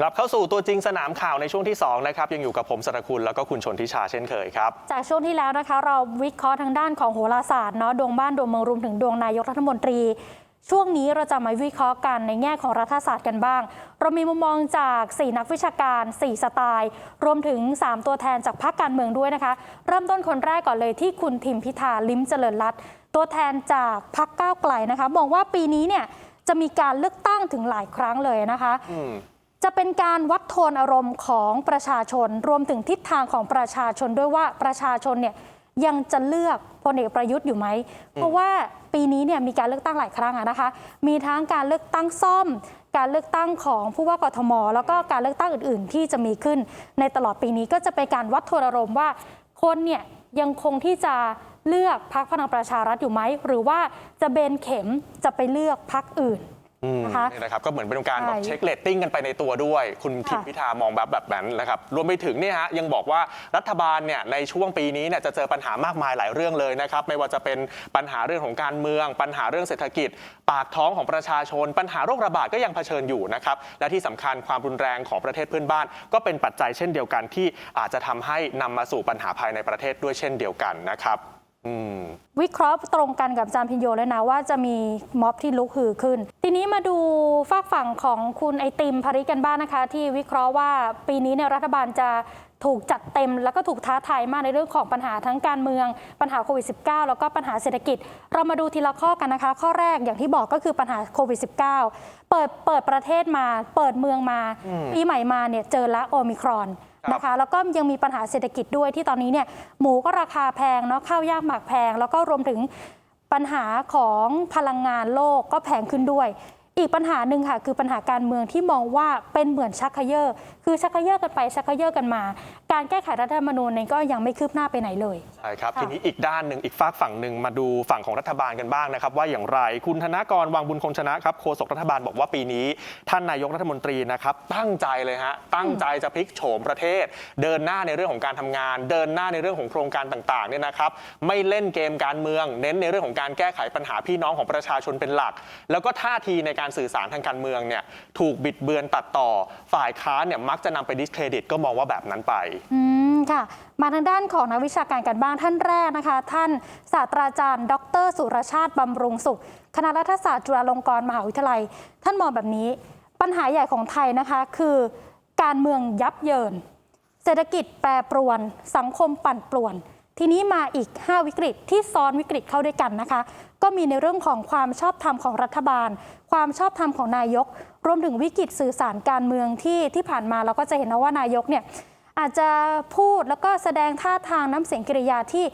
กลับเข้าสู่ตัวจริงสนามข่าวในช่วงที่2นะครับยังอยู่กับผมสรคุณแล้วก็คุณชนทิชาเช่นเคยครับ จากช่วงที่แล้วนะคะ เราวิเคราะห์ทางด้านของโหราศาสตร์เนาะดวงบ้านดวงเมืองรวมถึงดวงนายกรัฐมนตรี ช่วงนี้เราจะมาวิเคราะห์กันในแง่ของรัฐศาสตร์กันบ้าง เรามีมุมมองจาก 4 นักวิชาการ 4 สไตล์ รวมถึง 3 ตัวแทนจากพรรคการเมืองด้วยนะคะ เริ่มต้นคนแรกก่อนเลยที่คุณทิมพิธาลิ้มเจริญรัตน์ตัวแทนจากพรรคก้าวไกลนะคะมองว่าปีนี้เนี่ยจะมีการเลือกตั้งถึงหลายครั้งเลยนะคะอืม จะเป็นการวัดโทนอารมณ์ของประชาชน รวมถึงทิศทางของประชาชนด้วยว่าประชาชนเนี่ยยังจะเลือกพลเอกประยุทธ์อยู่ไหม เพราะว่าปีนี้เนี่ยมีการเลือกตั้งหลายครั้งอะนะคะ มีทั้งการเลือกตั้งซ่อม การเลือกตั้งของผู้ว่ากทม แล้วก็การเลือกตั้งอื่น ๆ ที่จะมีขึ้น ในตลอดปีนี้ก็จะเป็นการวัดโทนอารมณ์ว่าคนเนี่ยยังคงที่จะเลือกพรรคพลังประชารัฐอยู่ไหมหรือว่าจะเบนเข็มจะไปเลือกพรรคอื่น อืมนะคะ นี่นะครับก็เหมือนเป็นการแบบใช่เช็คเลตติ้งกันไปในตัวด้วย คุณทิมค่ะ พิธามองแบบแบบนั้นนะครับรวมไปถึงเนี่ยฮะยังบอกว่ารัฐบาลเนี่ยในช่วงปีนี้เนี่ยจะเจอปัญหามากมายหลายเรื่องเลยนะครับไม่ว่าจะเป็นปัญหาเรื่องของการเมือง ปัญหาเรื่องเศรษฐกิจ ปากท้องของประชาชน ปัญหาโรคระบาดก็ยังเผชิญอยู่นะครับและที่สำคัญความรุนแรงของประเทศเพื่อนบ้าน ก็เป็นปัจจัยเช่นเดียวกันที่อาจจะทำให้นำมาสู่ปัญหาภายในประเทศด้วยเช่นเดียวกันนะครับอืม วิเคราะห์ตรงกันกับอาจารย์พินโยเลยนะว่าจะมีม็อบที่ลุกฮือขึ้น ทีนี้มาดูฝากฝั่งของคุณไอติมภริกันบ้างนะคะ ที่วิเคราะห์ว่าปีนี้เนี่ยรัฐบาลจะถูกจัดเต็มแล้วก็ถูกท้าทายมากในเรื่องของปัญหาทั้งการเมือง ปัญหาโควิด -19 แล้วก็ปัญหาเศรษฐกิจ เรามาดูทีละข้อกันนะคะ ข้อแรกอย่างที่บอกก็คือปัญหาโควิด -19 เปิดเปิดประเทศมา เปิดเมืองมาปีใหม่มาเนี่ยเจอละโอมิครอนครับ นะคะแล้วก็ยังมีปัญหาเศรษฐกิจด้วยที่ตอนนี้เนี่ยหมูก็ราคาแพงเนาะข้าวยากหมากแพง แล้วก็รวมถึงปัญหาของพลังงานโลกก็แพงขึ้นด้วย อีกปัญหาหนึ่งค่ะคือปัญหาการเมืองที่มองว่าเป็นเหมือนชักเขยอคือชักเขยอกันไปชักเขยอกันมา การแก้ไขรัฐธรรมนูญเนี่ยก็ยังไม่คืบหน้าไปไหนเลย ช่ครับค่ะทีนี้อีกด้านหนึ่งอีกฝากฝั่งหนึ่งมาดูฝั่งของรัฐบาลกันบ้างนะครับ ว่าอย่างไรคุณธนากรวังบุญคงชนะครับโฆษกรัฐบาลบอกว่าปีนี้ ท่านนายกรัฐมนตรีนะครับตั้งใจเลยฮะตั้งใจจะพลิกโฉมประเทศ เดินหน้าในเรื่องของการทำงาน เดินหน้าในเรื่องของโครงการต่างๆเนี่ยนะครับไม่เล่นเกมการเมือง เน้นในเรื่องของการแก้ไขปัญหาพี่น้องของประชาชนเป็นหลัก แล้วก็ท่าทีในการสื่อสารทางการเมืองเนี่ยถูกบิดเบือนตัดต่อ ฝ่ายค้านเนี่ยมักจะนำไปดิสเครดิตก็มองว่าแบบนั้นไป อืมค่ะมาทางด้านของนักวิชาการกันบ้างท่านแรกนะคะ ท่านศาสตราจารย์ ดร สุรชาติบำรุงสุข คณะรัฐศาสตร์จุฬาลงกรณ์มหาวิทยาลัย ท่านมองแบบนี้ ปัญหาใหญ่ของไทยนะคะคือการเมืองยับเยิน เศรษฐกิจแปรปรวน สังคมปั่นป่วน ทีนี้มาอีก 5 วิกฤตที่ซ้อนวิกฤตเข้าด้วยกันนะคะ ก็มีในเรื่องของความชอบธรรมของรัฐบาล ความชอบธรรมของนายก รวมถึงวิกฤตสื่อสารการเมืองที่ที่ผ่านมาเราก็จะเห็นนะว่านายกเนี่ย อาจจะพูดแล้วก็แสดงท่าทางน้ำเสียงกริยาที่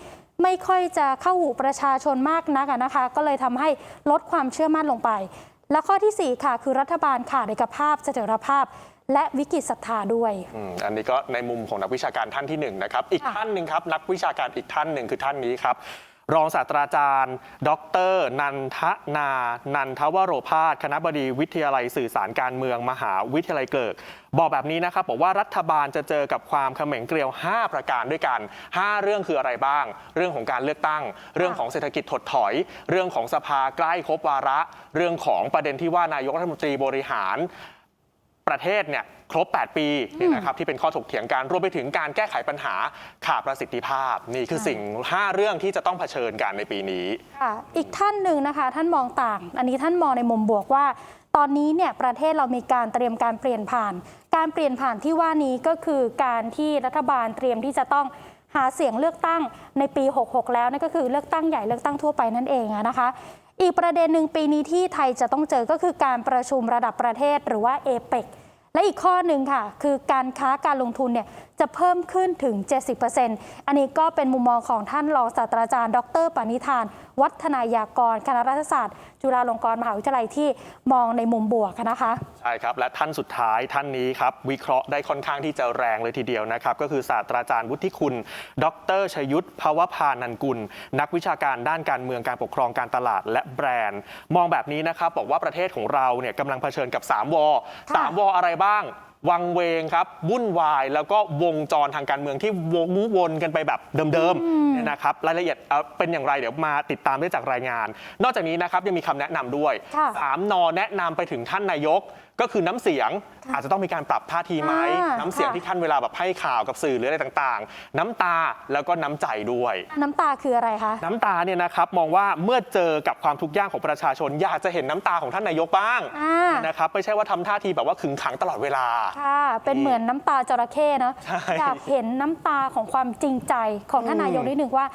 ไม่ค่อยจะเข้าหูประชาชนมากนักนะคะ ก็เลยทำให้ลดความเชื่อมั่นลงไป และข้อทีสี่ 4 ค่ะ คือรัฐบาลขาดเอกภาพเสถียรภาพ และวิกฤตศรัทธาด้วยอืมอันนี้ก็ในมุมของนักวิชาการท่านที่หนึ่งนะครับ อีกท่านหนึ่งครับนักวิชาการอีกท่านหนึ่งคือท่านนี้ครับ รองศาสตราจารย์ ดร นันทนา นันทวโรพาสคณะบดีวิทยาลัยสื่อสารการเมืองมหาวิทยาลัยเกิกบอกแบบนี้นะครับบอกว่ารัฐบาลจะเจอกับความเขม็งเกลียว 5 ประการด้วยกัน 5 เรื่องคืออะไรบ้าง เรื่องของการเลือกตั้ง เรื่องของเศรษฐกิจถดถอย เรื่องของสภาใกล้ครบวาระ เรื่องของประเด็นที่ว่านายกรัฐมนตรีบริหาร ประเทศเนี่ยครบ 8 ปีเนี่ยนะครับที่เป็นข้อถกเถียงกันรวมไปถึงการแก้ไขปัญหาขาดประสิทธิภาพ นี่คือค่ะสิ่ง 5 เรื่องที่จะต้องเผชิญกันในปีนี้ค่ะอีกท่านหนึ่งนะคะ ท่านมองต่าง อันนี้ท่านมองในมุมบวกว่า ตอนนี้เนี่ยประเทศเรามีการเตรียมการเปลี่ยนผ่าน การเปลี่ยนผ่านที่ว่านี้ก็คือการที่รัฐบาลเตรียมที่จะต้องหาเสียงเลือกตั้งในปี 66 แล้วนั่นก็คือเลือกตั้งใหญ่เลือกตั้งทั่วไปนั่นเองอะนะคะ อีกประเด็นหนึ่งปีนี้ที่ไทยจะต้องเจอก็คือการประชุมระดับประเทศหรือว่าเอเปก และอีกข้อหนึ่งค่ะ คือการค้าการลงทุนเนี่ยจะเพิ่มขึ้นถึง 70%อันนี้ก็เป็นมุมมองของท่านรองศาสตราจารย์ ดรปณิธาน วัฒนายากร คณะรัฐศาสตร์ จุฬาลงกรณ์มหาวิทยาลัยที่มองในมุมบวกนะคะ ใช่ครับ และท่านสุดท้ายท่านนี้ครับ วิเคราะห์ได้ค่อนข้างที่จะแรงเลยทีเดียวนะครับ ก็คือศาสตราจารย์วุฒิคุณ ดรชยุทธภาวพานันกุล นักวิชาการด้านการเมืองการปกครองการตลาดและแบรนด์ มองแบบนี้นะครับบอกว่าประเทศของเราเนี่ยกำลังเผชิญกับ 3วค่ะ3วอะไรบ้างวังเวงครับวุ่นวายแล้วก็วงจรทางการเมืองที่วงวนกันไปแบบเดิมๆเนี่ยนะครับรายละเอียดเอ่อเป็นอย่างไรเดี๋ยวมาติดตามได้จากรายงาน นอกจากนี้นะครับยังมีคำแนะนำด้วยค่ะ สามนอแนะนำไปถึงท่านนายก ก็คือน้ำเสียงค่ะอาจจะต้องมีการปรับท่าทีไหมอ่าน้ำเสียงค่ะ ที่ท่านเวลาแบบให้ข่าวกับสื่อหรืออะไรต่างๆ น้ำตาแล้วก็น้ำใจด้วย น้ำตาคืออะไรคะ น้ำตาเนี่ยนะครับมองว่าเมื่อเจอกับความทุกข์ยากของประชาชน อยากจะเห็นน้ำตาของท่านนายกบ้างอ่า นะครับไม่ใช่ว่าทำท่าทีแบบว่าขึงขังตลอดเวลา ค่ะ เป็นเหมือนน้ำตาจระเข้เนอะใช่อยากเห็นน้ำตาของความจริงใจของท่านนายกนิดนึงว่า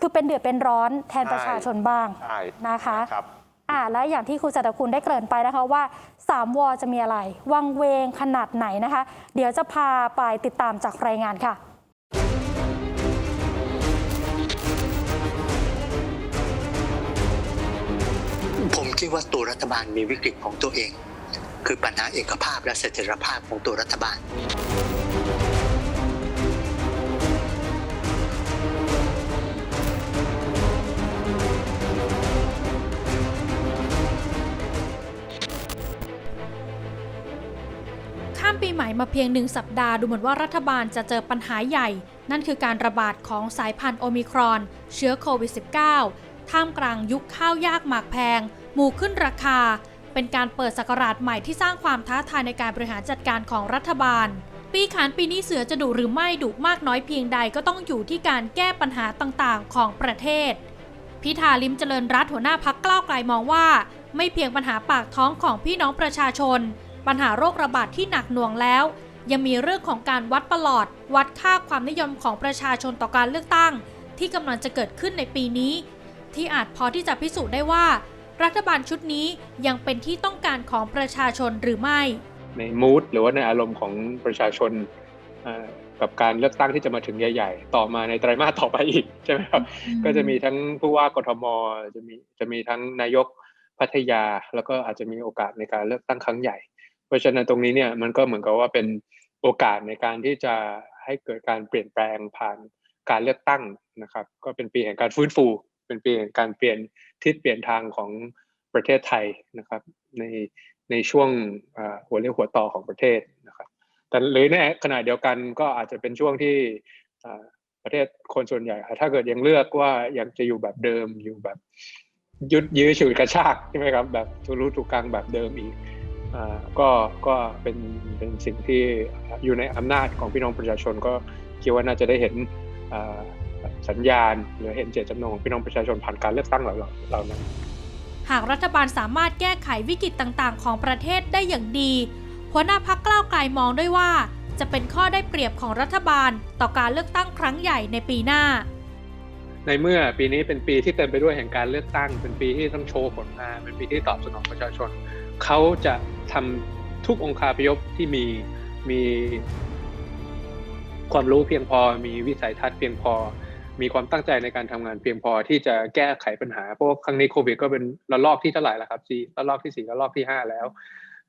คือเป็นเดือดเป็นร้อนแทนประชาชนบ้างใช่นะคะครับ อ่าและอย่างที่คุณสัตคุณได้เกริ่นไปนะคะว่า 3 วอจะมีอะไร วังเวงขนาดไหนนะคะ เดี๋ยวจะพาไปติดตามจากรายงานค่ะผมคิดว่าตัวรัฐบาลมีวิกฤตของตัวเอง คือปัญหาเอกภาพและเสถียรภาพของตัวรัฐบาล ปีใหม่มาเพียงหนึ่งสัปดาห์ดูเหมือนว่ารัฐบาลจะเจอปัญหาใหญ่ นั่นคือการระบาดของสายพันธุ์โอมิครอน เชื้อโควิด -19 ท่ามกลางยุคข้าวยากหมากแพง หมู่ขึ้นราคา เป็นการเปิดสกราชใหม่ที่สร้างความท้าทายในการบริหารจัดการของรัฐบาล ปีขานปีนี้เสือจะดุหรือไม่ดุมากน้อยเพียงใดก็ต้องอยู่ที่การแก้ปัญหาต่างๆ ของประเทศ พิธาลิมเจริญรัตน์หัวหน้าพักกล้าวไกลมองว่า ไม่เพียงปัญหาปากท้องของพี่น้องประชาชน ปัญหาโรคระบาดที่หนักหน่วงแล้ว ยังมีเรื่องของการวัดประหลอด วัดค่าความนิยมของประชาชนต่อการเลือกตั้ง ที่กำลังจะเกิดขึ้นในปีนี้ ที่อาจพอที่จะพิสูจน์ได้ว่า รัฐบาลชุดนี้ยังเป็นที่ต้องการของประชาชนหรือไม่ ในมูดหรือว่าในอารมณ์ของประชาชนเอ่อกับการเลือกตั้งที่จะมาถึงใหญ่ๆ ต่อมาในไตรมาสต่อไปอีกใช่ไหมครับ ก็จะมีทั้งผู้ว่ากทม จะมีจะมีทั้งนายกพัทยา แล้วก็อาจจะมีโอกาสในการเลือกตั้งครั้งใหญ่ เพราะฉะนั้นตรงนี้เนี่ยมันก็เหมือนกับว่าเป็นโอกาสในการที่จะให้เกิดการเปลี่ยนแปลงผ่านการเลือกตั้งนะครับ ก็เป็นปีแห่งการฟื้นฟู เป็นปีแห่งการเปลี่ยนทิศเปลี่ยนทางของประเทศไทยนะครับ ในในช่วงหัวเรียวหัวต่อของประเทศนะครับแต่หรือในขณะเดียวกันก็อาจจะเป็นช่วงที่ประเทศคนส่วนใหญ่ ถ้าเกิดยังเลือกว่ายากจะอยู่แบบเดิมอยู่แบบยุดยื้อฉุดกระชากใช่ไหมครับแบบทุรุถูกกลางแบบเดิมอีก ก็ก็เป็นเป็นสิ่งที่อยู่ในอำนาจของพี่น้องประชาชนก็คิดว่าน่าจะได้เห็นสัญญาณหรือเห็นเจตจำนงของพี่น้องประชาชนผ่านการเลือกตั้งเหล่านั้น หากรัฐบาลสามารถแก้ไขวิกฤตต่างๆ ของประเทศได้อย่างดี หัวหน้าพักกล้าวไกลมองด้วยว่า จะเป็นข้อได้เปรียบของรัฐบาลต่อการเลือกตั้งครั้งใหญ่ในปีหน้า ในเมื่อปีนี้เป็นปีที่เต็มไปด้วยแห่งการเลือกตั้ง เป็นปีที่ต้องโชว์ผลงาน เป็นปีที่ตอบสนองประชาชน เขาจะทำทุกองค์คาพยพที่มีมีความรู้เพียงพอ มีวิสัยทัศน์เพียงพอ มีความตั้งใจในการทำงานเพียงพอที่จะแก้ไขปัญหา เพราะครั้งนี้โควิดก็เป็นระลอกที่เท่าไหร่แล้วครับสี่ระลอกที่สี่ระลอกที่ห้าแล้ว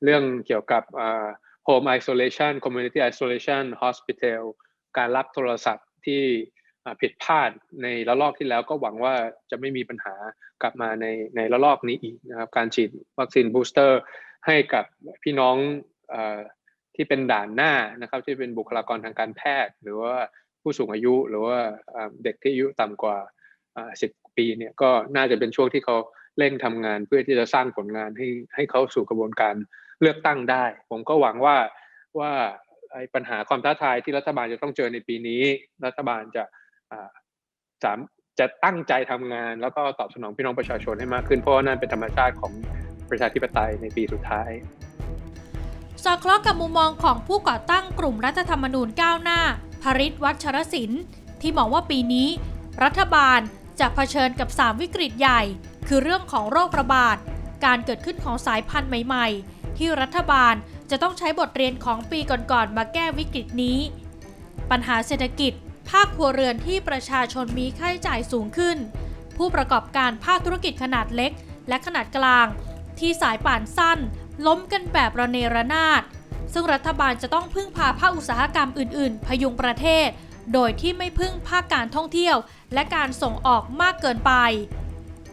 เรื่องเกี่ยวกับอ่า home isolation community isolation hospital การรับโทรศัพท์ที่ ผิดพลาดในระลอกที่แล้วก็หวังว่าจะไม่มีปัญหากลับมาในในระลอกนี้อีกนะครับการฉีดวัคซีนบูสเตอร์ ให้กับพี่น้องอที่เป็นด่านหน้านะครับที่เป็นบุคลากรทางการแพทย์ หรือว่าผู้สูงอายุหรือว่าเด็กที่อายุต่ำกว่า 10 ปีเนี่ยก็น่าจะเป็นช่วงที่เขาเร่งทำงานเพื่อที่จะสร้างผลงานให้ให้เขาสู่กระบวนการเลือกตั้งได้ ผมก็หวังว่าว่าปัญหาความท้าทายที่รัฐบาลจะต้องเจอในปีนี้ รัฐบาลจะ สามจะตั้งใจทำงาน แล้วก็ตอบสนองพี่น้องประชาชนให้มากขึ้นเพราะว่านั่นเป็นธรรมชาติของประชาธิปไตยในปีสุดท้าย สอดคล้องกับมุมมองของผู้ก่อตั้งกลุ่มรัฐธรรมนูญก้าวหน้าภริษวัชรศิลป์ที่มองว่าปีนี้ รัฐบาลจะเผชิญกับ 3 วิกฤตใหญ่ คือเรื่องของโรคระบาด การเกิดขึ้นของสายพันธุ์ใหม่ ๆ ที่รัฐบาลจะต้องใช้บทเรียนของปีก่อนๆมาแก้วิกฤตนี้ ปัญหาเศรษฐกิจ ภาคครัวเรือนที่ประชาชนมีค่าใช้จ่ายสูงขึ้น ผู้ประกอบการภาคธุรกิจขนาดเล็ก และขนาดกลาง ที่สายป่านสั้น ล้มกันแบบระเนระนาด ซึ่งรัฐบาลจะต้องพึ่งพาภาคอุตสาหกรรมอื่น ๆ พยุงประเทศ โดยที่ไม่พึ่งภาคการท่องเที่ยว และการส่งออกมากเกินไป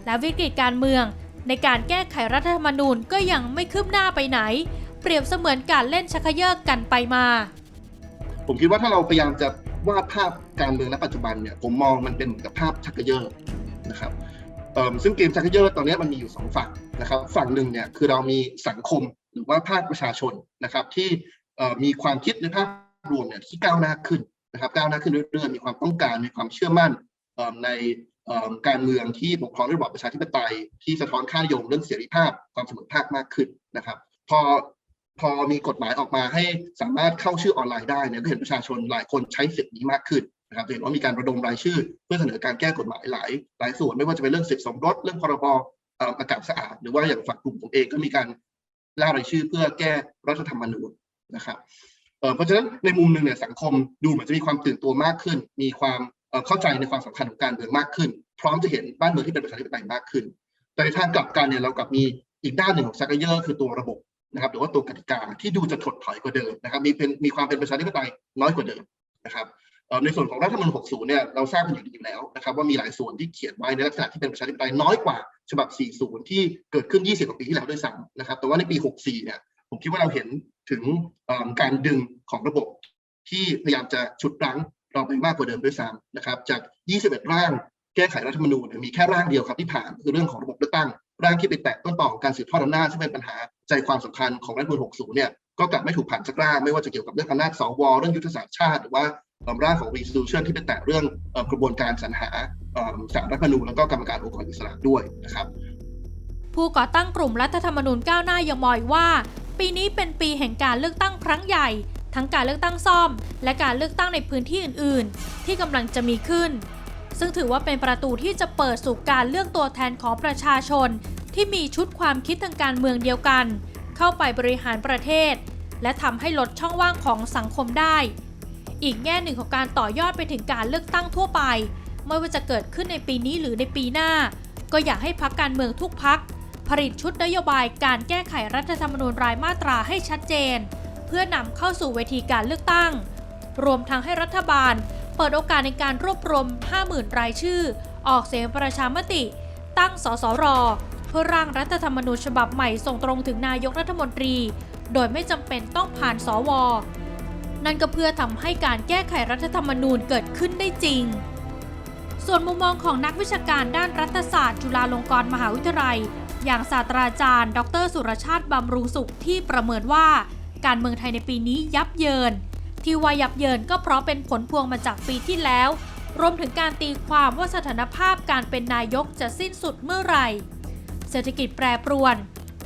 และวิกฤตการเมือง ในการแก้ไขรัฐธรรมนูญก็ยังไม่คืบหน้าไปไหน เปรียบเสมือนการเล่นชักเขยิกกันไปมา ผมคิดว่าถ้าเราพยายามจะ วาดภาพการเมืองณปัจจุบันเนี่ยผมมองมันเป็นเหมือนกับภาพชักเกยอร์นะครับซึ่งเกมชักเกยอร์ตอนนี้มันมีอยู่สองฝั่งนะครับ ฝั่งหนึ่งเนี่ยคือเรามีสังคมหรือว่าภาคประชาชนนะครับ ที่มีความคิดในภาพรวมเนี่ยที่ก้าวหน้าขึ้นนะครับ ก้าวหน้าขึ้นเรื่อยๆมีความต้องการมีความเชื่อมั่นในการเมืองที่ปกครองด้วยระบอบประชาธิปไตยที่สะท้อนค่านิยมเรื่องเสรีภาพความเสมอภาคมากขึ้นนะครับ พอ พอมีกฎหมายออกมาให้สามารถเข้าชื่อออนไลน์ได้เนี่ยก็เห็นประชาชนหลายคนใช้สิทธินี้มากขึ้นนะครับเห็นว่ามีการระดมรายชื่อ เพื่อเสนอการแก้กฎหมายหลาย หลายส่วน ไม่ว่าจะเป็นเรื่องสิทธิสมรสเรื่องพรบอากาศสะอาด หรือว่าอย่างฝั่งกลุ่มผมเองก็มีการล่ารายชื่อเพื่อแก้รัฐธรรมนูญนะครับเพราะฉะนั้นในมุมหนึ่งเนี่ยสังคมดูเหมือนจะมีความตื่นตัวมากขึ้น มีความเข้าใจในความสำคัญของการเมืองมากขึ้น พร้อมจะเห็นบ้านเมืองที่เป็นประชาธิปไตยมากขึ้น แต่ในทางกลับกันเนี่ยเรากลับมีอีกด้านหนึ่งของชักเยอร์คือตัวระบบ นะครับหรือว่าตัวกติกาที่ดูจะถดถอยกว่าเดิมนะครับมีเป็นมีความเป็นประชาธิปไตยน้อยกว่าเดิมนะครับในส่วนของรัฐธรรมนูญ60 เนี่ยเราทราบกันอยู่ดีอยู่แล้วนะครับว่ามีหลายส่วนที่เขียนไว้ในลักษณะที่เป็นประชาธิปไตยน้อยกว่าฉบับ 40 ที่เกิดขึ้น 20 กว่าปีที่แล้วด้วยซ้ำนะครับ แต่ว่าในปี 64 เนี่ยผมคิดว่าเราเห็นถึงการดึงของระบบที่พยายามจะฉุดรั้งเราไปมากกว่าเดิมด้วยซ้ำนะครับจาก 21 ร่างแก้ไขรัฐธรรมนูญเนี่ยมีแค่ร่างเดียวครับที่ผ่านคือเรื่องของระบบเลือกตั้ง ร่างที่ไปแตะต้นต่อของการสืบทอดอำนาจซึ่งเป็นปัญหาใจความสำคัญของรัฐมนูญ60 เนี่ยก็กลับไม่ถูกผ่านสักร่างไม่ว่าจะเกี่ยวกับเรื่องอำนาจสวเรื่องยุทธศาสตร์ชาติ หรือว่าร่างของ resolution ที่ไปแตะเรื่องกระบวนการสรรหาสารรัฐมนูญแล้วก็กรรมการองค์กรอิสระด้วยนะครับผู้ก่อตั้งกลุ่มรัฐธรรมนูญก้าวหน้ายังมองอีกว่า ปีนี้เป็นปีแห่งการเลือกตั้งครั้งใหญ่ ทั้งการเลือกตั้งซ่อม และการเลือกตั้งในพื้นที่อื่น ๆ ที่กำลังจะมีขึ้น ซึ่งถือว่าเป็นประตูที่จะเปิดสู่การเลือกตัวแทนของประชาชน ที่มีชุดความคิดทางการเมืองเดียวกัน เข้าไปบริหารประเทศ และทำให้ลดช่องว่างของสังคมได้ อีกแง่หนึ่งของการต่อยอดไปถึงการเลือกตั้งทั่วไป ไม่ว่าจะเกิดขึ้นในปีนี้หรือในปีหน้า ก็อยากให้พักการเมืองทุกพักผลิตชุดนโยบายการแก้ไขรัฐธรรมนูญรายมาตราให้ชัดเจน เพื่อนำเข้าสู่เวทีการเลือกตั้ง รวมทั้งให้รัฐบาล เปิดโอกาสในการรวบรวม 50,000 รายชื่อ ออกเสียงประชามติ ตั้งสสร เพื่อร่างรัฐธรรมนูญฉบับใหม่ส่งตรงถึงนายกรัฐมนตรี โดยไม่จำเป็นต้องผ่านสว นั่นก็เพื่อทำให้การแก้ไขรัฐธรรมนูญเกิดขึ้นได้จริง ส่วนมุมมองของนักวิชาการด้านรัฐศาสตร์ จุฬาลงกรณ์มหาวิทยาลัย อย่างศาสตราจารย์ ดร สุรชาติบำรุงสุขที่ประเมินว่า การเมืองไทยในปีนี้ยับเยิน ที่วายับเยินก็เพราะเป็นผลพวงมาจากปีที่แล้ว รวมถึงการตีความว่าสถานภาพการเป็นนายกจะสิ้นสุดเมื่อไหร่ เศรษฐกิจแปรปรวน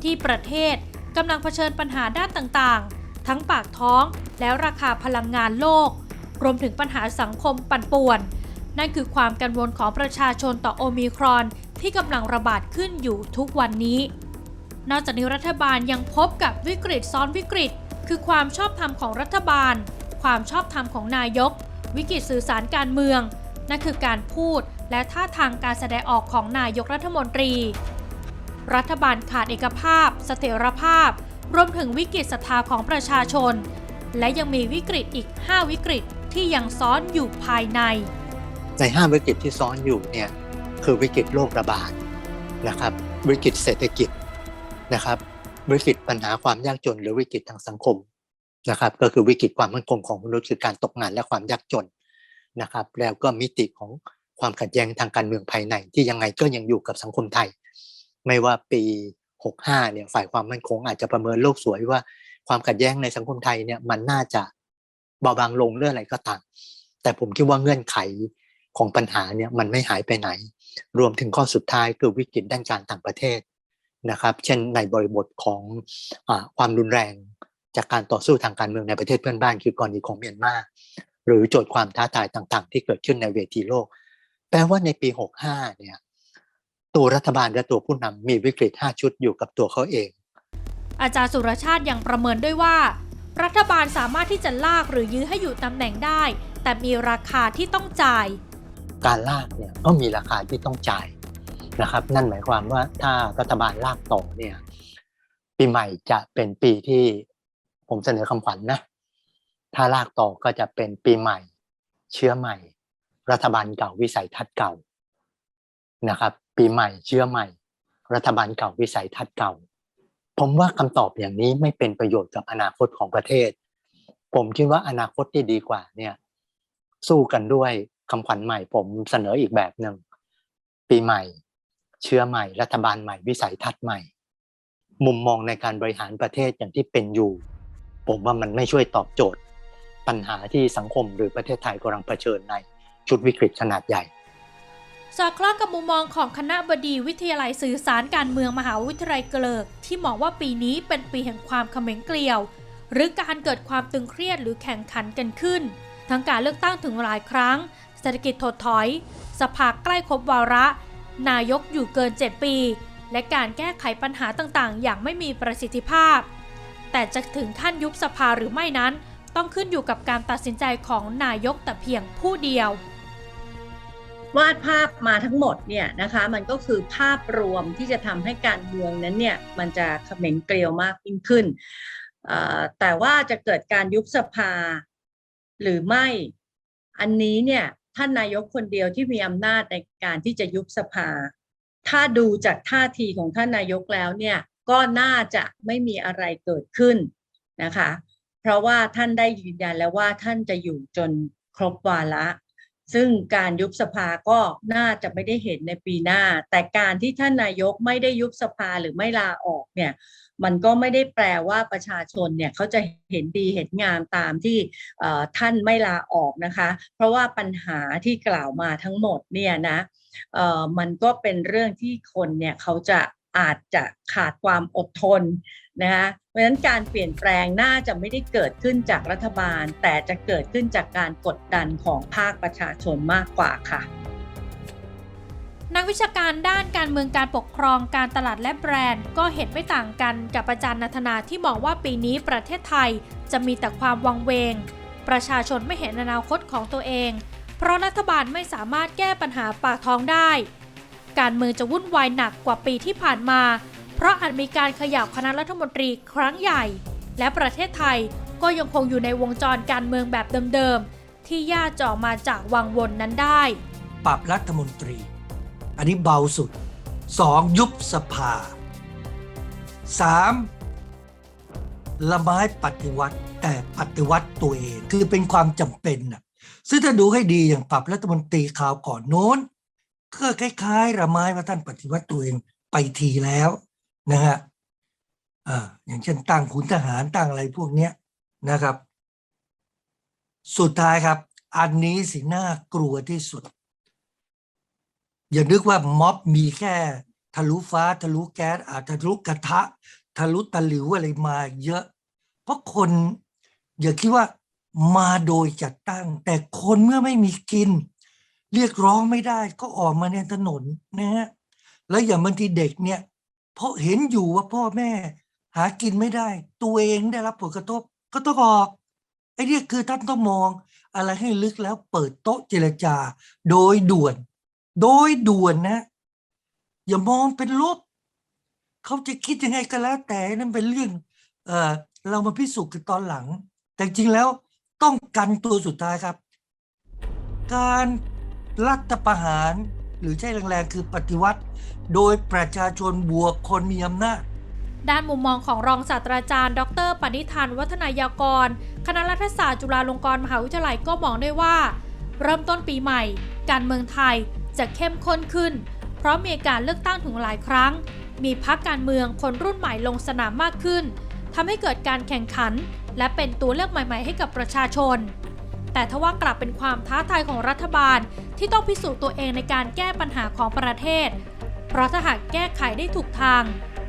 ที่ประเทศกำลังเผชิญปัญหาด้านต่างๆ ทั้งปากท้องแล้วราคาพลังงานโลก รวมถึงปัญหาสังคมปั่นป่วน นั่นคือความกังวลของประชาชนต่อโอมิครอนที่กำลังระบาดขึ้นอยู่ทุกวันนี้ นอกจากนี้รัฐบาลยังพบกับวิกฤตซ้อนวิกฤต คือความชอบธรรมของรัฐบาล ความชอบธรรมของนายก วิกฤตสื่อสารการเมือง นั่นคือการพูดและท่าทางการแสดงออกของนายกรัฐมนตรี รัฐบาลขาดเอกภาพ เสถียรภาพ รวมถึงวิกฤตศรัทธาของประชาชน และยังมีวิกฤตอีก 5 วิกฤตที่ยังซ้อนอยู่ภายใน ในห้าวิกฤตที่ซ้อนอยู่เนี่ยคือวิกฤตโรคระบาดนะครับ วิกฤตเศรษฐกิจนะครับ วิกฤตปัญหาความยากจนหรือวิกฤตทางสังคม นะครับ ก็คือวิกฤตความมั่นคงของมนุษย์คือการตกงานและความยากจนนะครับ แล้วก็มิติของความขัดแย้งทางการเมืองภายใน ที่ยังไงก็ยังอยู่กับสังคมไทย ไม่ว่าปี 65 เนี่ยฝ่ายความมั่นคงอาจจะประเมินโลกสวยว่าความขัดแย้งในสังคมไทยเนี่ยมันน่าจะเบาบางลงเรื่องอะไรก็ตาม แต่ผมคิดว่าเงื่อนไขของปัญหาเนี่ยมันไม่หายไปไหน รวมถึงข้อสุดท้ายคือวิกฤตด้านการต่างประเทศนะครับ เช่นในบริบทของอความรุนแรง จากการต่อสู้ทางการเมืองในประเทศเพื่อนบ้าน คือกรณีของเมียนมาหรือโจทย์ความท้าทายต่าง ๆ ที่เกิดขึ้นในเวทีโลก แปลว่าในปี 65 เนี่ย ตัวรัฐบาลและตัวผู้นำมีวิกฤต 5 ชุดอยู่กับตัวเขาเอง อาจารย์สุรชาติยังประเมินด้วยว่า รัฐบาลสามารถที่จะลากหรือยื้อให้อยู่ตำแหน่งได้ แต่มีราคาที่ต้องจ่าย การลากเนี่ยก็มีราคาที่ต้องจ่ายนะครับ นั่นหมายความว่าถ้ารัฐบาลลากต่อเนี่ย ปีใหม่จะเป็นปีที่ ผมเสนอคำขวัญนะ ถ้าลากต่อก็จะเป็นปีใหม่ เชื้อใหม่ รัฐบาลเก่าวิสัยทัศน์เก่านะครับ ปีใหม่เชื้อใหม่ รัฐบาลเก่าวิสัยทัศน์เก่า ผมว่าคำตอบอย่างนี้ไม่เป็นประโยชน์กับอนาคตของประเทศ ผมคิดว่าอนาคตที่ดีกว่าเนี่ยสู้กันด้วยคำขวัญใหม่ ผมเสนออีกแบบหนึ่งปีใหม่ เชื้อใหม่ รัฐบาลใหม่วิสัยทัศน์ใหม่ มุมมองในการบริหารประเทศอย่างที่เป็นอยู่ ผมว่ามันไม่ช่วยตอบโจทย์ ปัญหาที่สังคมหรือประเทศไทยกำลังเผชิญในชุดวิกฤตขนาดใหญ่ สอดคล้องกับมุมมองของคณะบดีวิทยาลัยสื่อสารการเมืองมหาวิทยาลัยเกลิก ที่มองว่าปีนี้เป็นปีแห่งความเขม็งเกลียว หรือการเกิดความตึงเครียดหรือแข่งขันกันขึ้น ทั้งการเลือกตั้งถึงหลายครั้ง เศรษฐกิจถดถอย สภาใกล้ครบวาระ นายกอยู่เกิน 7 ปี และการแก้ไขปัญหาต่างๆ อย่างไม่มีประสิทธิภาพ แต่จะถึงขั้นยุบสภาหรือไม่นั้น ต้องขึ้นอยู่กับการตัดสินใจของนายกแต่เพียงผู้เดียว วาดภาพมาทั้งหมดเนี่ยนะคะมันก็คือภาพรวมที่จะทำให้การเมืองนั้นเนี่ยมันจะเขม็งเกลียวมากยิ่งขึ้น แต่ว่าจะเกิดการยุบสภาหรือไม่อันนี้เนี่ยท่านนายกคนเดียวที่มีอำนาจในการที่จะยุบสภา ถ้าดูจากท่าทีของท่านนายกแล้วเนี่ย ก็น่าจะไม่มีอะไรเกิดขึ้นนะคะ เพราะว่าท่านได้ยืนยันแล้วว่าท่านจะอยู่จนครบวาระ ซึ่งการยุบสภาก็น่าจะไม่ได้เห็นในปีหน้า แต่การที่ท่านนายกไม่ได้ยุบสภาหรือไม่ลาออกเนี่ยมันก็ไม่ได้แปลว่าประชาชนเนี่ยเขาจะเห็นดีเห็นงามตามที่ท่านไม่ลาออกนะคะ เพราะว่าปัญหาที่กล่าวมาทั้งหมดเนี่ยนะมันก็เป็นเรื่องที่คนเนี่ยเขาจะ อาจจะขาดความอดทนนะคะเพราะฉะนั้นการเปลี่ยนแปลงน่าจะไม่ได้เกิดขึ้นจากรัฐบาล แต่จะเกิดขึ้นจากการกดดันของภาคประชาชนมากกว่าค่ะ นักวิชาการด้านการเมืองการปกครองการตลาดและแบรนด์ ก็เห็นไม่ต่างกันกับอาจารย์นัทนาที่มองว่าปีนี้ประเทศไทยจะมีแต่ความวังเวง ประชาชนไม่เห็นอนาคตของตัวเอง เพราะรัฐบาลไม่สามารถแก้ปัญหาปากท้องได้ การเมืองจะวุ่นวายหนักกว่าปีที่ผ่านมา เพราะอาจมีการขยับคณะรัฐมนตรีครั้งใหญ่ และประเทศไทยก็ยังคงอยู่ในวงจรการเมืองแบบเดิมๆ ที่ย่าจะอมาจากวังวนนั้นได้ ปรับรัฐมนตรี อันนี้เบาสุดสองยุบสภาสามละไม้ปฏิวัติแต่ปฏิวัติตัวเองคือเป็นความจำเป็นนะซึ่งถ้าดูให้ดีอย่างปรับรัฐมนตรีข่าวก่อนโน้น ก็คล้ายๆละไม้ว่าท่านปฏิวัติตัวเองไปทีแล้วนะฮะอ่าอย่างเช่นตั้งขุนทหารตั้งอะไรพวกเนี้ยนะครับ สุดท้ายครับ อันนี้สิน่ากลัวที่สุด อย่านึกว่าม็อบมีแค่ทะลุฟ้าทะลุแก๊สอาจทะลุกระทะ ทะลุตะหลิวอะไรมาเยอะ เพราะคนอย่าคิดว่ามาโดยจัดตั้ง แต่คนเมื่อไม่มีกิน เรียกร้องไม่ได้ก็ออกมาในถนนนะฮะแล้วอย่างบางทีเด็กเนี่ยเพราะเห็นอยู่ว่าพ่อแม่ หากินไม่ได้ ตัวเองได้รับผลกระทบก็ต้องออกไอ้เนี่ยคือท่านต้องมอง อะไรให้ลึกแล้วเปิดโต๊ะเจรจา โดยด่วน โดยด่วนนะ อย่ามองเป็นลบเขาจะคิดยังไงก็แล้ว แต่นั่นเป็นเรื่อง เออเรามาพิสูจน์กันตอนหลัง แต่จริงแล้วต้องกันตัวสุดท้ายครับ การ รัฐประหาร หรือใช้แรงๆคือปฏิวัติ โดยประชาชนบวกคนมีอำนาจด้านมุมมองของรองศาสตราจารย์ ดรปณิธานวัฒนายากร คณะรัฐศาสตร์จุฬาลงกรณ์มหาวิทยาลัยก็มองได้ว่า เริ่มต้นปีใหม่ การเมืองไทยจะเข้มข้นขึ้น เพราะมีการเลือกตั้งถึงหลายครั้ง มีพักการเมืองคนรุ่นใหม่ลงสนามมากขึ้นทำให้เกิดการแข่งขัน และเป็นตัวเลือกใหม่ ๆ ให้กับประชาชน แต่ทว่ากลับเป็นความท้าทายของรัฐบาลที่ต้องพิสูจน์ตัวเองในการแก้ปัญหาของประเทศ เพราะถ้าหากแก้ไขได้ถูกทาง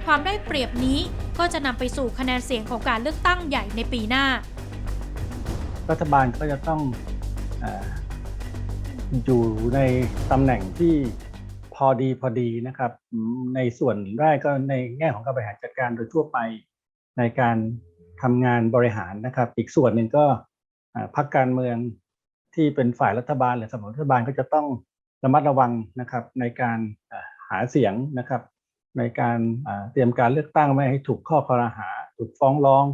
ความได้เปรียบนี้ก็จะนำไปสู่คะแนนเสียงของการเลือกตั้งใหญ่ในปีหน้า รัฐบาลก็จะต้องออยู่ในตำแหน่งที่พอดีพอดีนะครับ ในส่วนแรกก็ในแง่ของการบริหารจัดการโดยทั่วไปในการทำงานบริหารนะครับ อีกส่วนหนึ่งก็ พรรคการเมืองที่เป็นฝ่ายรัฐบาลหรือสมัรัฐบาลก็จะต้องระมัดระวังนะครับในการหาเสียงนะครับ ในการเตรียมการเลือกตั้งไม่ให้ถูกข้อคอรหา ถูกฟ้องร้อง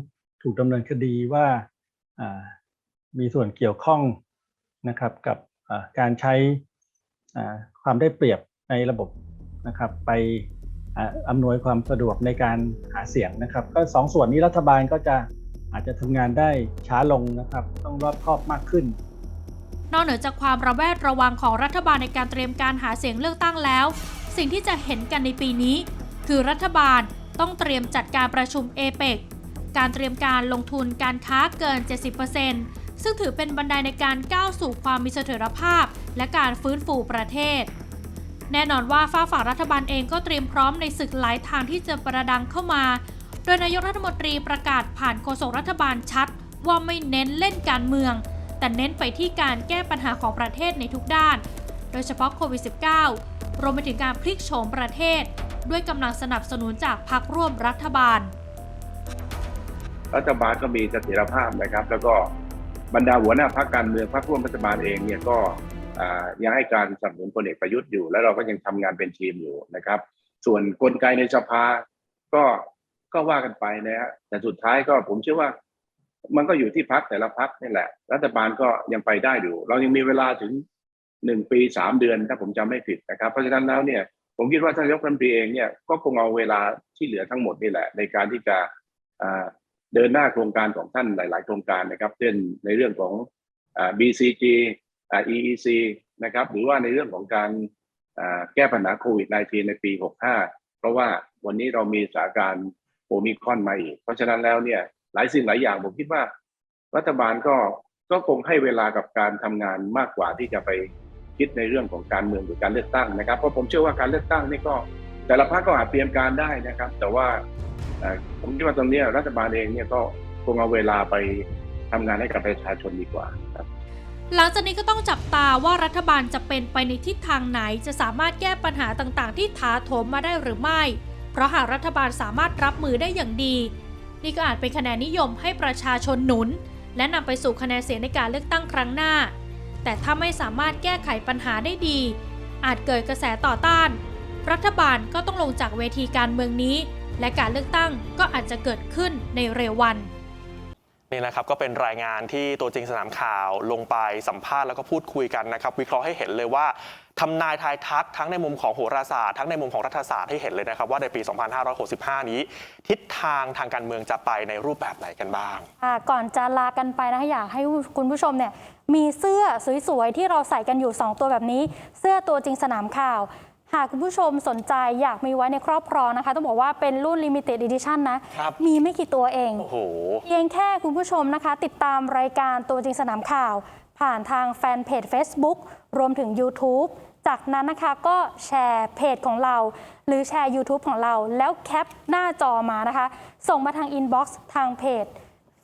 ถูกดำเนินคดีว่ามีส่วนเกี่ยวข้องนะครับกับการใช้ความได้เปรียบในระบบนะครับไปอ่าอำนวยความสะดวกในการหาเสียงนะครับ ก็สองส่วนนี้รัฐบาลก็จะ อาจจะทำงานได้ช้าลงนะครับ ต้องรอบคอบมากขึ้น นอกเหนือจากความระแวดระวังของรัฐบาลในการเตรียมการหาเสียงเลือกตั้งแล้ว สิ่งที่จะเห็นกันในปีนี้ คือรัฐบาลต้องเตรียมจัดการประชุมเอเปกการเตรียมการลงทุนการค้าเกิน 70%ซึ่งถือเป็นบันไดในการก้าวสู่ความมีเสถียรภาพ และการฟื้นฟูประเทศ แน่นอนว่าฝ้าฝั่งรัฐบาลเองก็เตรียมพร้อมในศึกหลายทางที่จะประดังเข้ามา ดยนายกรัฐมนตรีประกาศผ่านโฆษกรัฐบาลชัด ว่าไม่เน้นเล่นการเมือง แต่เน้นไปที่การแก้ปัญหาของประเทศในทุกด้าน โดยเฉพาะโควิด -19 รวมไปถึงการพลิกโฉมประเทศ ด้วยกำลังสนับสนุนจากพรรคร่วมรัฐบาล รัฐบาลก็มีเสถียรภาพนะครับ แล้วก็บรรดาหัวหน้าพรรคการเมืองพรรคร่วมรัฐบาลเองเนี่ยก็ยังให้การสนับสนุนพลเอกประยุทธ์อยู่ แล้วเราก็ยังทำงานเป็นทีมอยู่นะครับ ส่วนกลไกในสภาก็ ก็ว่ากันไปนะฮะแต่สุดท้ายก็ผมเชื่อว่า มันก็อยู่ที่พักแต่ละพักนี่แหละ รัฐบาลก็ยังไปได้อยู่ เรายังมีเวลาถึงหนึ่งปีสามเดือนถ้าผมจำไม่ผิดนะครับ เพราะฉะนั้นแล้วเนี่ย ผมคิดว่าท่านนายกรัฐมนตรีเองเนี่ยก็คงเอาเวลาที่เหลือทั้งหมดนี่แหละ ในการที่จะเดินหน้าโครงการของท่านหลาย ๆ โครงการนะครับ เช่นในเรื่องของอ BCG อ EEC นะครับ หรือว่าในเรื่องของการแก้ปัญหาโควิด -19 ในปี 65 เพราะว่าวันนี้เรามีสถานการณ์ โอมิคอนมาอีก เพราะฉะนั้นแล้วเนี่ยหลายสิ่งหลายอย่างผมคิดว่า รัฐบาลก็ก็คงให้เวลากับการทำงานมากกว่าที่จะไปคิดในเรื่องของการเมืองหรือการเลือกตั้งนะครับ เพราะผมเชื่อว่าการเลือกตั้งนี่ก็ แต่ละพรรคก็อาจเตรียมการได้นะครับ แต่ว่าผมคิดว่าตรงนี้รัฐบาลเองเนี่ยก็คงเอาเวลาไปทำงานให้กับประชาชนดีกว่าครับหลังจากนี้ก็ต้องจับตาว่ารัฐบาลจะเป็นไปในทิศทางไหนจะสามารถแก้ปัญหาต่างๆ ที่ถาโถมมาได้หรือไม่ ราะหากรัฐบาลสามารถรับมือได้อย่างดี นี่ก็อาจเป็นคะแนนนิยมให้ประชาชนหนุน และนำไปสู่คะแนนเสียงในการเลือกตั้งครั้งหน้า แต่ถ้าไม่สามารถแก้ไขปัญหาได้ดี อาจเกิดกระแสต่อต้าน รัฐบาลก็ต้องลงจากเวทีการเมืองนี้ และการเลือกตั้งก็อาจจะเกิดขึ้นในเร็ววัน นี่นะครับก็เป็นรายงานที่ตัวจริงสนามข่าวลงไปสัมภาษณ์แล้วก็พูดคุยกันนะครับ วิเคราะห์ให้เห็นเลยว่าทำนายทายทักทั้งในมุมของโหราศาสตร์ทั้งในมุมของรัฐศาสตร์ให้เห็นเลยนะครับ ว่าในปี 2565 นี้ ทิศทางทางการเมืองจะไปในรูปแบบไหนกันบ้างก่อนจะลากันไปนะคะอยากให้คุณผู้ชมเนี่ยมีเสื้อสวยๆที่เราใส่กันอยู่ 2 ตัวแบบนี้ เสื้อตัวจริงสนามข่าว หากคุณผู้ชมสนใจอยากมีไว้ในครอบครองนะคะ ต้องบอกว่าเป็นรุ่น Limited Edition นะ ครับมีไม่กี่ตัวเอง โอ้โห เพียงแค่คุณผู้ชมนะคะ ติดตามรายการตัวจริงสนามข่าว ผ่านทางแฟนเพจ Facebook รวมถึง YouTube จากนั้นนะคะก็แชร์เพจของเรา หรือแชร์ YouTube ของเรา แล้วแคปหน้าจอมานะคะ ส่งมาทางอินบ็อกซ์ทางเพจแ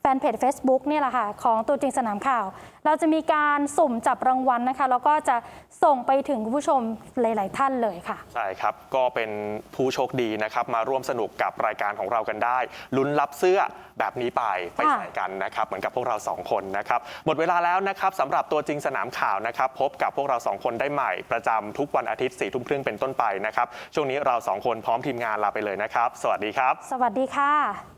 ฟนเพจ Facebook เนี่ยแหละค่ะของตัวจริงสนามข่าว เราจะมีการสุ่มจับรางวัลนะคะ แล้วก็จะส่งไปถึงคุณผู้ชมหลาย ๆ ท่านเลยค่ะ ใช่ครับ ก็เป็นผู้โชคดีนะครับ มาร่วมสนุกกับรายการของเรากันได้ ลุ้นรับเสื้อแบบนี้ไปไปค่ะใส่กันนะครับ เหมือนกับพวกเราสองคนนะครับ หมดเวลาแล้วนะครับสำหรับตัวจริงสนามข่าวนะครับ พบกับพวกเราสองคนได้ใหม่ประจำทุกวันอาทิตย์สี่ทุ่มครึ่งเป็นต้นไปนะครับ ช่วงนี้เราสองคนพร้อมทีมงานลาไปเลยนะครับ สวัสดีครับ สวัสดีค่ะ